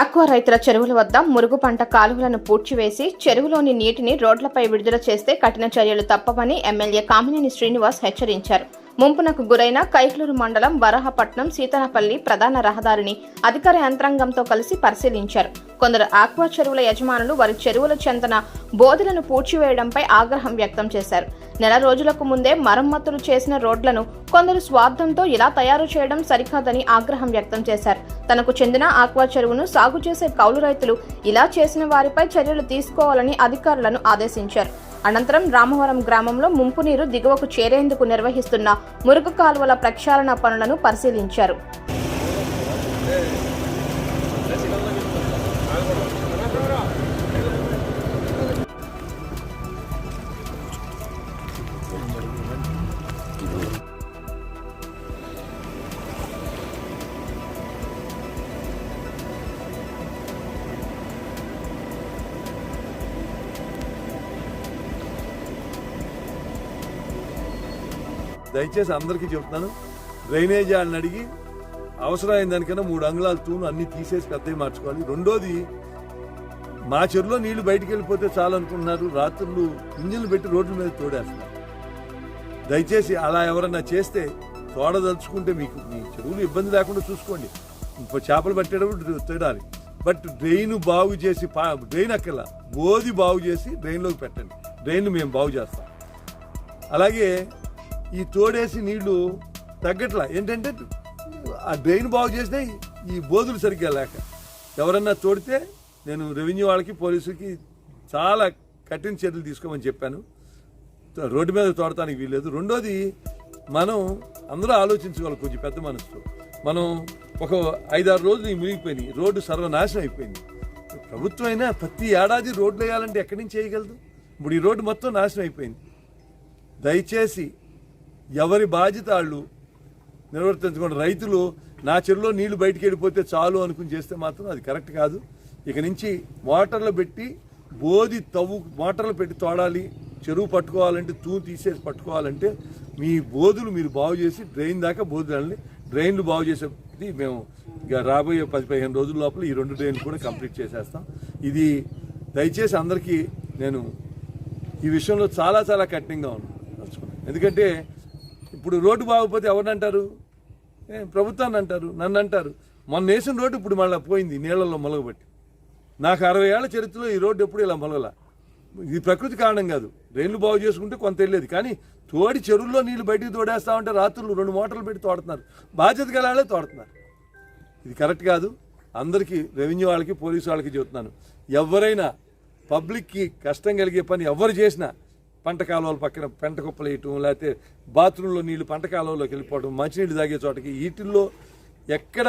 Aqua రైతుల చెరువుల వద్ద మురుగు పంట కాలువలను పూడ్చివేసి చెరువులోని నీటిని రోడ్లపై విడుదల చేస్తే కఠిన చర్యలు తప్పవని ఎమ్మెల్యే కామినేని శ్రీనివాస్ హెచ్చరించారు. ముంపునకు గురైన కైకలూరు మండలం వరహపట్నం సీతనపల్లి ప్రధాన రహదారిని అధికార యంత్రాంగంతో కలిసి పరిశీలించారు. కొందరు ఆక్వా చెరువుల యజమానులు వారి చెరువుల చెంతన బోధులను పూడ్చివేయడంపై ఆగ్రహం వ్యక్తం చేశారు. నెల రోజులకు ముందే మరమ్మతులు చేసిన రోడ్లను కొందరు స్వార్థంతో ఇలా తయారు చేయడం సరికాదని ఆగ్రహం వ్యక్తం చేశారు. తనకు చెందిన ఆక్వా చెరువును సాగు చేసే కౌలు రైతులు ఇలా చేసిన వారిపై చర్యలు తీసుకోవాలని అధికారులను ఆదేశించారు. అనంతరం రామవరం గ్రామంలో ముంపు నీరు దిగువకు చేరేందుకు నిర్వహిస్తున్న మురుగు కాలువల ప్రక్షాళన పనులను పరిశీలించారు. దయచేసి అందరికీ చెప్తున్నాను. డ్రైనేజ్ వాళ్ళని అడిగి అవసరమైన దానికన్నా మూడు అంగుళాలు తూను అన్ని తీసేసి పెద్దవి మార్చుకోవాలి. రెండోది మా చెరువులో నీళ్ళు బయటికి వెళ్ళిపోతే చాలనుకుంటున్నారు రాత్రులు ఇంజిన్లు పెట్టి రోడ్ల మీద తోడేస్తున్నారు. దయచేసి అలా ఎవరన్నా చేస్తే తోడదలుచుకుంటే మీకు మీ చెరువులు ఇబ్బంది లేకుండా చూసుకోండి. చేపలు పట్టేటప్పుడు తేడాలి బట్ డ్రైన్ బాగు చేసి పా- డ్రైన్ అక్కల బోది బాగు చేసి డ్రైన్లోకి పెట్టండి. డ్రైన్ మేము బాగు చేస్తాం. అలాగే ఈ తోడేసి నీళ్ళు తగ్గట్లా. ఏంటంటే ఆ డ్రైన్ బాగు చేసినా ఈ బోధులు సరిగ్గా లేక. ఎవరన్నా తోడితే నేను రెవెన్యూ వాళ్ళకి పోలీసులకి చాలా కఠిన చర్యలు తీసుకోమని చెప్పాను. రోడ్డు మీద తోడటానికి వీల్లేదు. రెండోది మనం అందరూ ఆలోచించుకోవాలి కొంచెం పెద్ద మనసుతో. మనం ఒక ఐదారు రోజులు మునిగిపోయినాయి. రోడ్డు సర్వనాశనం అయిపోయింది. ప్రభుత్వం అయినా ప్రతి ఏడాది రోడ్లు వేయాలంటే ఎక్కడి నుంచి చేయగలదు ఇప్పుడు ఈ రోడ్డు మొత్తం నాశనం అయిపోయింది. దయచేసి ఎవరి బాధ్యత వాళ్ళు నిర్వర్తించుకోండి రైతులు నా చెరువులో నీళ్ళు బయటికి వెళ్ళిపోతే చాలు అనుకుని చేస్తే మాత్రం అది కరెక్ట్ కాదు. ఇక నుంచి మోటార్లు పెట్టి బోది తవ్వు మోటార్లు పెట్టి తోడాలి చెరువు పట్టుకోవాలంటే తూ తీసేసి పట్టుకోవాలంటే మీ బోధులు మీరు బాగు చేసి డ్రైన్ దాకా బోధులని డ్రైన్లు బాగు చేసేది మేము ఇక రాబోయే పది పదిహేను రోజుల లోపల ఈ రెండు డ్రైన్లు కూడా కంప్లీట్ చేసేస్తాం. ఇది దయచేసి అందరికీ నేను ఈ విషయంలో చాలా చాలా కఠినంగా ఉన్నాను. ఎందుకంటే ఇప్పుడు రోడ్డు బాగోకపోతే ఎవరిని అంటారు ఏ, ప్రభుత్వాన్ని అంటారు నన్ను అంటారు మొన్న వేసిన రోడ్డు ఇప్పుడు మళ్ళీ పోయింది నీళ్ళల్లో మొలగబట్టి నాకు అరవై ఏళ్ళ చరిత్రలో ఈ రోడ్డు ఎప్పుడు ఇలా మొలగల. ఇది ప్రకృతి కారణం కాదు. రైళ్ళు బాగు చేసుకుంటే కొంత వెళ్ళేది. కానీ తోడి చెరువుల్లో నీళ్ళు బయటికి తోడేస్తా ఉంటే రాత్రులు రెండు మోటార్లు పెట్టి తోడుతున్నారు. బాధ్యత గల వాళ్ళే తోడుతున్నారు. ఇది కరెక్ట్ కాదు. అందరికీ రెవెన్యూ వాళ్ళకి పోలీసు వాళ్ళకి చెబుతున్నాను. ఎవరైనా పబ్లిక్కి కష్టం కలిగే పని ఎవరు చేసినా పంట కాలువల పక్కన పెంట కుప్పలు వేయటం లేకపోతే బాత్రూంలో నీళ్ళు పంట కాలువలోకి వెళ్ళిపోవడం మంచినీళ్ళు తాగే చోటకి వీటిల్లో ఎక్కడ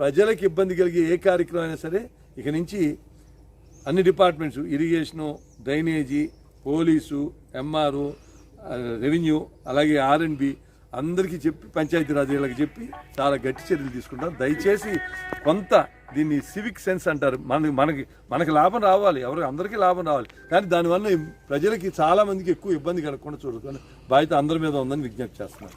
ప్రజలకు ఇబ్బంది కలిగే ఏ కార్యక్రమం అయినా సరే ఇక నుంచి అన్ని departments irrigation drainage police MRO revenue అలాగే ఆర్ఎండ్బి అందరికీ చెప్పి పంచాయతీరాజ్ వీళ్ళకి చెప్పి చాలా గట్టి చర్యలు తీసుకుంటాం దయచేసి కొంత దీన్ని సివిక్ సెన్స్ అంటారు. మనకి మనకి మనకి లాభం రావాలి. ఎవరికి అందరికీ లాభం రావాలి. కానీ దానివల్ల ప్రజలకి చాలామందికి ఎక్కువ ఇబ్బంది కలగకుండా చూడుకొని బాధ్యత అందరి మీద ఉందని విజ్ఞప్తి చేస్తున్నాను.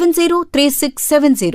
703670.